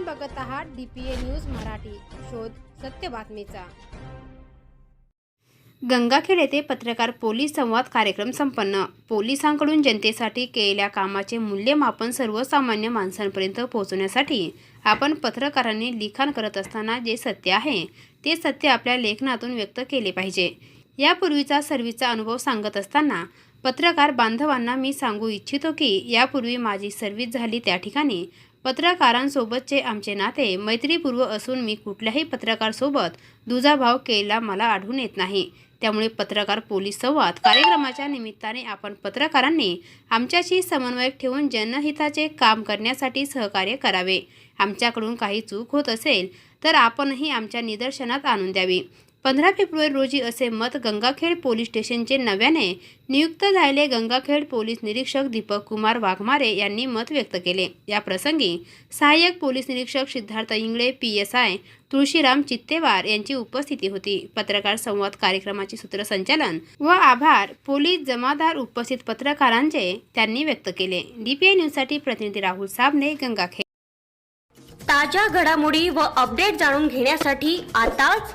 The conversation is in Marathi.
आपण बघत आहात डीपीए न्यूज मराठी. शोध सत्य बातमीचा. गंगाखेड येथे पत्रकार पोलीस संवाद कार्यक्रम संपन्न. पोलिसांकडून जनतेसाठी केलेल्या कामाचे मूल्यमापन सर्वसामान्य माणसांपर्यंत पोहोचवण्यासाठी आपण पत्रकारांनी लिखाण करत असताना जे सत्य आहे ते सत्य आपल्या लेखनातून व्यक्त केले पाहिजे. यापूर्वीचा सर्व्हिसचा अनुभव सांगत असताना पत्रकार बांधवांना मी सांगू इच्छितो की यापूर्वी माझी सर्व्हिस झाली त्या ठिकाणी. पत्रकारांसोबतचे आमचे नाते मैत्रीपूर्व असून मी कुठल्याही पत्रकारसोबत दुजाभाव केला मला आढळून येत नाही. त्यामुळे पत्रकार पोलीस संवाद कार्यक्रमाच्या निमित्ताने आपण पत्रकारांनी आमच्याशी समन्वय ठेवून जनहिताचे काम करण्यासाठी सहकार्य करावे. आमच्याकडून काही चूक होत असेल तर आपणही आमच्या निदर्शनात आणून द्यावी. पंधरा फेब्रुवारी रोजी असे मत गंगाखेड पोलीस स्टेशनचे नव्याने नियुक्त झालेले गंगाखेड पोलीस निरीक्षक दीपक कुमार वाघमारे यांनी मत व्यक्त केले. या प्रसंगी सहाय्यक पोलीस निरीक्षक Siddharth Ingale P S I Tulshiram Chittewar यांची उपस्थिती होती. पत्रकार संवाद कार्यक्रमाचे सूत्रसंचालन व आभार पोलीस जमादार उपस्थित पत्रकारांचे त्यांनी व्यक्त केले. डीपीआय न्यूजसाठी प्रतिनिधी राहुल साबणे गंगाखेड. ताज्या घडामोडी व अपडेट जाणून घेण्यासाठी आताच